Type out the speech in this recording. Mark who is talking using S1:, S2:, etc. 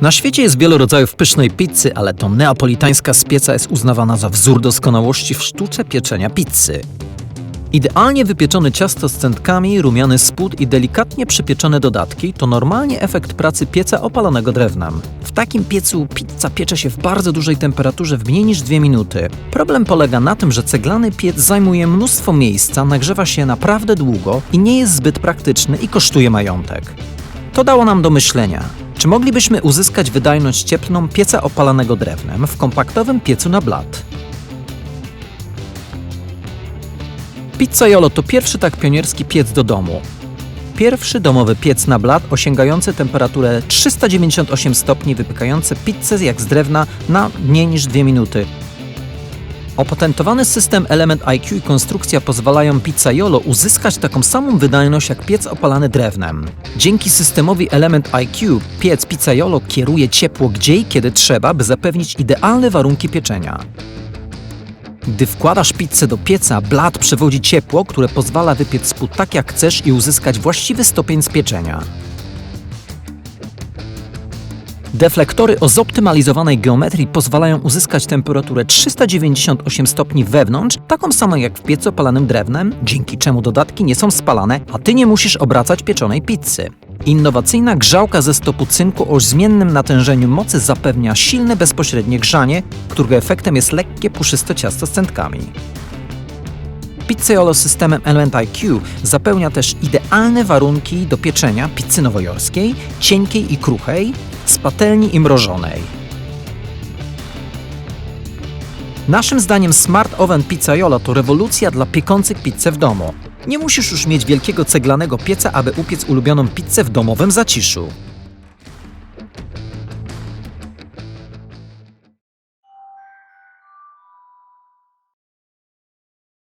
S1: Na świecie jest wiele rodzajów pysznej pizzy, ale to neapolitańska z pieca jest uznawana za wzór doskonałości w sztuce pieczenia pizzy. Idealnie wypieczone ciasto z centkami, rumiany spód i delikatnie przypieczone dodatki to normalnie efekt pracy pieca opalonego drewnem. W takim piecu pizza piecze się w bardzo dużej temperaturze w mniej niż 2 minuty. Problem polega na tym, że ceglany piec zajmuje mnóstwo miejsca, nagrzewa się naprawdę długo i nie jest zbyt praktyczny i kosztuje majątek. To dało nam do myślenia. Czy moglibyśmy uzyskać wydajność cieplną pieca opalanego drewnem w kompaktowym piecu na blat? Pizzaiolo to pierwszy tak pionierski piec do domu. Pierwszy domowy piec na blat osiągający temperaturę 398 stopni, wypykający pizzę jak z drewna na mniej niż 2 minuty. Opatentowany system Element IQ i konstrukcja pozwalają Pizzaiolo uzyskać taką samą wydajność jak piec opalany drewnem. Dzięki systemowi Element IQ piec Pizzaiolo kieruje ciepło gdzie i kiedy trzeba, by zapewnić idealne warunki pieczenia. Gdy wkładasz pizzę do pieca, blat przewodzi ciepło, które pozwala wypiec spód tak jak chcesz i uzyskać właściwy stopień spieczenia. Deflektory o zoptymalizowanej geometrii pozwalają uzyskać temperaturę 398 stopni wewnątrz, taką samą jak w piecu opalanym drewnem, dzięki czemu dodatki nie są spalane, a ty nie musisz obracać pieczonej pizzy. Innowacyjna grzałka ze stopu cynku o zmiennym natężeniu mocy zapewnia silne bezpośrednie grzanie, którego efektem jest lekkie, puszyste ciasto z centkami. Pizzaiolo systemem Element IQ zapełnia też idealne warunki do pieczenia pizzy nowojorskiej, cienkiej i kruchej, z patelni i mrożonej. Naszym zdaniem Smart Oven Pizzaiolo to rewolucja dla piekących pizzę w domu. Nie musisz już mieć wielkiego ceglanego pieca, aby upiec ulubioną pizzę w domowym zaciszu.